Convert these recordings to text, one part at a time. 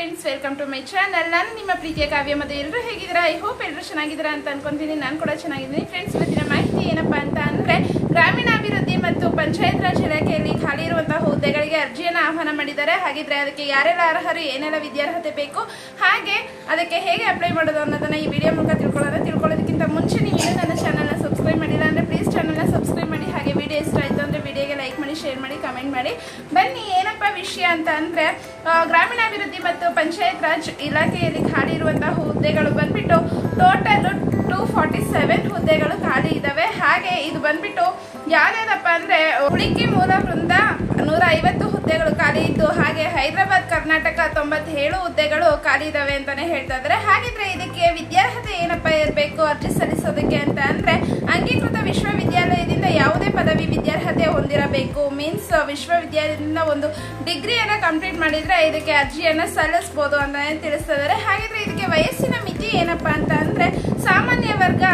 Friends welcome to my channel ನಾನು ನಿಮ್ಮ ಪ್ರೀತಿಯ ಕಾವ್ಯ ಮತ್ತು ಎಲ್ಲರೂ ಹೇಗಿದ್ದೀರಾ? ಐ ಹೋಪ್ ಎಲ್ಲರೂ ಚೆನ್ನಾಗಿದ್ದೀರಾ ಅಂತ ಅನ್ಕೊಂತೀನಿ. ನಾನು ಕೂಡ ಚೆನ್ನಾಗಿದ್ದೀನಿ. ಫ್ರೆಂಡ್ಸ್ ಇವತ್ತಿನ ಮಾಹಿತಿ ಏನಪ್ಪಾ ಅಂತ ಅಂದರೆ, ಗ್ರಾಮೀಣಾಭಿವೃದ್ಧಿ ಮತ್ತು ಪಂಚಾಯತ್ ರಾಜ್ ಇಲಾಖೆಯಲ್ಲಿ ಖಾಲಿ ಇರುವಂತಹ ಹುದ್ದೆಗಳಿಗೆ ಅರ್ಜಿಯನ್ನು ಆಹ್ವಾನ ಮಾಡಿದ್ದಾರೆ. ಹಾಗಿದ್ರೆ ಅದಕ್ಕೆ ಯಾರೆಲ್ಲ ಅರ್ಹರು, ಏನೆಲ್ಲ ವಿದ್ಯಾರ್ಹತೆ ಬೇಕು, ಹಾಗೆ ಅದಕ್ಕೆ ಹೇಗೆ ಅಪ್ಲೈ ಮಾಡೋದು ಅನ್ನೋದನ್ನ ಈ ವಿಡಿಯೋ ಮೂಲಕ ತಿಳ್ಕೊಳ್ಳೋಣ. ತಿಳ್ಕೊಳ್ಳೋದಕ್ಕಿಂತ ಮುಂಚೆ ನೀವು ನನ್ನ ಚಾನಲ್ನ ಸಬ್ಸ್ಕ್ರೈಬ್ ಮಾಡಿಲ್ಲ ಅಂದ್ರೆ ಪ್ಲೀಸ್ ಚಾನಲ್ನ ಸಬ್ಸ್ಕ್ರೈಬ್ ಮಾಡಿ ಹಾಗೆ ವಿಡಿಯೋ ಇಷ್ಟ ಆಯಿತು ಅಂದ್ರೆ ವಿಡಿಯೋಗೆ ಲೈಕ್ ಮಾಡಿ ಶೇರ್ ಮಾಡಿ ಕಮೆಂಟ್ ಮಾಡಿ ಬನ್ನಿ, ಏನಪ್ಪ ವಿಷಯ ಅಂತ ಅಂದ್ರೆ ಗ್ರಾಮೀಣಾಭಿವೃದ್ಧಿ ಮತ್ತು ಪಂಚಾಯತ್ ರಾಜ್ ಇಲಾಖೆಯಲ್ಲಿ ಖಾಲಿ ಇರುವಂತಹ ಹುದ್ದೆಗಳು ಬಂದ್ಬಿಟ್ಟು ಟೋಟಲ್ ಟೂ ಫಾರ್ಟಿ ಸೆವೆನ್ ಹುದ್ದೆಗಳು ಖಾಲಿ ಇದಾವೆ. ಹಾಗೆ ಇದು ಬಂದ್ಬಿಟ್ಟು ಯಾವ್ದಾದಪ್ಪ ಅಂದ್ರೆ ಉಳಿಕೆ ಮೂಲ ವೃಂದ ನೂರ ಐವತ್ತು ಹುದ್ದೆಗಳು ಖಾಲಿ ಇದ್ದು, ಹಾಗೆ ಹೈದರಾಬಾದ್, ಕರ್ನಾಟಕ ತೊಂಬತ್ತೇಳು ಹುದ್ದೆಗಳು ಖಾಲಿ ಇದಾವೆ ಅಂತಾನೆ ಹೇಳ್ತಾ ಇದ್ದಾರೆ ಹಾಗಿದ್ರೆ ಇದಕ್ಕೆ ವಿದ್ಯಾರ್ಹತೆ ಏನಪ್ಪ ಇರಬೇಕು ಅರ್ಜಿ ಸಲ್ಲಿಸೋದಕ್ಕೆ ಅಂತ ಅಂದ್ರೆ ಪದವಿ ವಿದ್ಯಾರ್ಹತೆ ಹೊಂದಿರಬೇಕು. ಮೀನ್ಸ್ ವಿಶ್ವವಿದ್ಯಾಲಯದಿಂದ ಒಂದು ಡಿಗ್ರಿಯನ್ನು ಕಂಪ್ಲೀಟ್ ಮಾಡಿದರೆ ಇದಕ್ಕೆ ಅರ್ಜಿಯನ್ನು ಸಲ್ಲಿಸ್ಬೋದು ಅಂತ ತಿಳಿಸ್ತಾ ಇದ್ದಾರೆ ಹಾಗಿದ್ರೆ ಇದಕ್ಕೆ ವಯಸ್ಸಿನ ಮಿತಿ ಏನಪ್ಪಾ ಅಂತ ಅಂದರೆ, ಸಾಮಾನ್ಯ ವರ್ಗ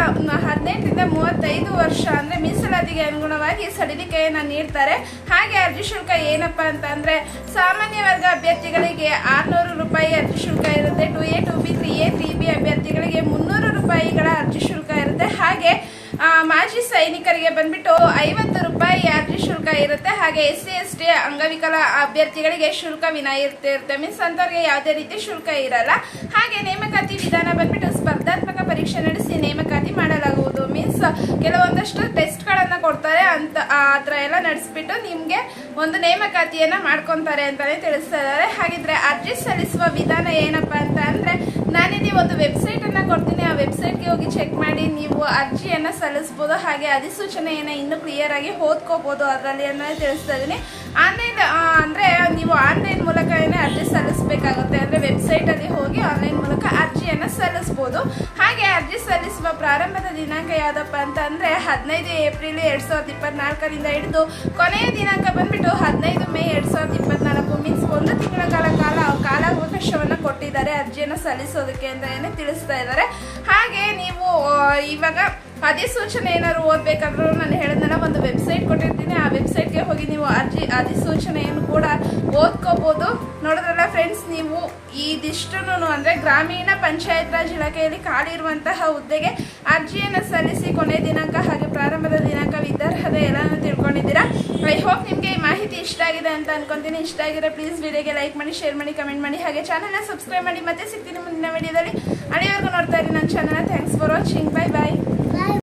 ಹದಿನೆಂಟರಿಂದ ಮೂವತ್ತೈದು ವರ್ಷ ಅಂದರೆ ಮೀಸಲಾತಿಗೆ ಅನುಗುಣವಾಗಿ ಸಡಿಲಿಕೆಯನ್ನು ನೀಡ್ತಾರೆ. ಹಾಗೆ ಅರ್ಜಿ ಶುಲ್ಕ ಏನಪ್ಪ ಅಂತ ಅಂದರೆ, ಸಾಮಾನ್ಯ ವರ್ಗ ಅಭ್ಯರ್ಥಿಗಳಿಗೆ ಆರ್ನೂರು ರೂಪಾಯಿ ಅರ್ಜಿ ಶುಲ್ಕ ಇರುತ್ತೆ. Two A, two B, three A, three B ಅಭ್ಯರ್ಥಿಗಳಿಗೆ ಮುನ್ನೂರು ರೂಪಾಯಿಗಳ ಅರ್ಜಿ ಶುಲ್ಕ ಇರುತ್ತೆ ಹಾಗೆ ಆ, ಮಾಜಿ ಸೈನಿಕರಿಗೆ ಬಂದ್ಬಿಟ್ಟು ಐವತ್ತು ರೂಪಾಯಿ ಅರ್ಜಿ ಶುಲ್ಕ ಇರುತ್ತೆ? ಹಾಗೆ ಎಸ್ ಸಿ ಎಸ್ ಟಿ ಅಂಗವಿಕಲ ಅಭ್ಯರ್ಥಿಗಳಿಗೆ ಶುಲ್ಕ ವಿನಾಯಿತಿ ಇರುತ್ತೆ ಮೀನ್ಸ್ ಅಂತವ್ರಿಗೆ ಯಾವುದೇ ರೀತಿ ಶುಲ್ಕ ಇರಲ್ಲ. ಹಾಗೆ ನೇಮಕಾತಿ ವಿಧಾನ ಬಂದ್ಬಿಟ್ಟು ಸ್ಪರ್ಧಾತ್ಮಕ ಪರೀಕ್ಷೆ ನಡೆಸಿ ನೇಮಕಾತಿ ಮಾಡಲಾಗುವುದು. ಮೀನ್ಸ್ ಕೆಲವೊಂದಷ್ಟು ಟೆಸ್ಟ್ಗಳನ್ನ ಕೊಡ್ತಾರೆ ಅಂತ, ಆ ಥರ ಎಲ್ಲ ನಡೆಸ್ಬಿಟ್ಟು ನಿಮಗೆ ಒಂದು ನೇಮಕಾತಿಯನ್ನ ಮಾಡ್ಕೊಂತಾರೆ ಅಂತಲೇ ತಿಳಿಸ್ತಾ ಇದ್ದಾರೆ. ಹಾಗಿದ್ರೆ ಅರ್ಜಿ ಸಲ್ಲಿಸುವ ವಿಧಾನ ಏನಪ್ಪಾ ಅಂತ ಅಂದ್ರೆ ನಾನಿಲ್ಲಿ ಒಂದು ವೆಬ್ಸೈಟ್ ಕೊಡ್ತೀನಿ. ಆ ವೆಬ್ಸೈಟ್ಗೆ ಹೋಗಿ ಚೆಕ್ ಮಾಡಿ. ನೀವು ಅರ್ಜಿಯನ್ನು ಸಲ್ಲಿಸ್ಬೋದು. ಹಾಗೆ ಅಧಿಸೂಚನೆಯನ್ನು ಇನ್ನೂ ಕ್ಲಿಯರಾಗಿ ಓದ್ಕೋಬೋದು. ಅದರಲ್ಲಿ ಅನ್ನೋದು ತಿಳಿಸ್ತಾ ಇದ್ದೀನಿ. ಆನ್ಲೈನ್ ಅಂದರೆ ನೀವು ಆನ್ಲೈನ್ ಮೂಲಕ ಏನೇ ಅರ್ಜಿ ಸಲ್ಲಿಸಬೇಕಾಗುತ್ತೆ. ಅಂದರೆ ವೆಬ್ಸೈಟಲ್ಲಿ ಹೋಗಿ ಆನ್ಲೈನ್ ಮೂಲಕ ಅರ್ಜಿಯನ್ನು ಸಲ್ಲಿಸ್ಬೋದು. ಹಾಗೆ ಅರ್ಜಿ ಸಲ್ಲಿಸುವ ಪ್ರಾರಂಭದ ದಿನಾಂಕ ಯಾವುದಪ್ಪ ಅಂತ ಅಂದರೆ ಹದಿನೈದು ಏಪ್ರಿಲ್ ಎರಡು ಸಾವಿರದ ಇಪ್ಪತ್ನಾಲ್ಕರಿಂದ ಹಿಡಿದು ಕೊನೆಯ ದಿನಾಂಕ ಬಂದ್ಬಿಟ್ಟು ಹದಿನೈದು ಮೇ ಎರಡು ಸಾವಿರದ ಇಪ್ಪತ್ತ್ನಾಲ್ಕು ಮೀನ್ಸ್ ಒಂದು ಕೊಟ್ಟಿದ್ದಾರೆ ಅರ್ಜಿಯನ್ನು ಸಲ್ಲಿಸೋದಕ್ಕೆ ಅಂತ ಏನೇ ತಿಳಿಸ್ತಾ ಇದ್ದಾರೆ. ಹಾಗೆ ನೀವು ಇವಾಗ ಅಧಿಸೂಚನೆ ಏನಾದ್ರು ಓದ್ಬೇಕಾದ್ರೂ ನಾನು ಹೇಳಿದ್ನಲ್ಲ, ಒಂದು ವೆಬ್ಸೈಟ್ ಕೊಟ್ಟಿರ್ತೀನಿ. ಆ ವೆಬ್ಸೈಟ್ಗೆ ಹೋಗಿ ನೀವು ಅರ್ಜಿ, ಅಧಿಸೂಚನೆಯನ್ನು ಕೂಡ ಓದ್ಕೋಬಹುದು ನೋಡಿದ್ರಲ್ಲ ಫ್ರೆಂಡ್ಸ್ ನೀವು ಇದಿಷ್ಟು ಅಂದ್ರೆ ಗ್ರಾಮೀಣ ಪಂಚಾಯತ್ ರಾಜ್ ಇಲಾಖೆಯಲ್ಲಿ ಖಾಲಿ ಇರುವಂತಹ ಹುದ್ದೆಗೆ ಅರ್ಜಿಯನ್ನು ಸಲ್ಲಿಸಿ ಕೊನೆ ದಿನಾಂಕ ಹಾಗೆ ಪ್ರಾರಂಭದ ದಿನಾಂಕ ವಿದ್ಯಾರ್ಹತೆ ಎಲ್ಲಾನು ತಿಳ್ಕೊಂಡಿದ್ದೀರಾ? ಮಾಹಿತಿ ಇಷ್ಟ ಆಗಿದೆ ಅಂತ ಅನ್ಕೊಂತೀನಿ. ಇಷ್ಟ ಆಗಿದ್ರೆ ಪ್ಲೀಸ್ ವಿಡಿಯೋಗೆ ಲೈಕ್ ಮಾಡಿ ಶೇರ್ ಮಾಡಿ ಕಮೆಂಟ್ ಮಾಡಿ. ಹಾಗೆ ಚಾನಲ್ನ ಸಬ್ಸ್ಕ್ರೈಬ್ ಮಾಡಿ. ಮತ್ತೆ ಸಿಗ್ತೀನಿ ಮುಂದಿನ ವಿಡಿಯೋದಲ್ಲಿ. ಅಲ್ಲಿವರೆಗೂ ನೋಡ್ತಾ ಇರಿ ನನ್ನ channel thanks for watching bye bye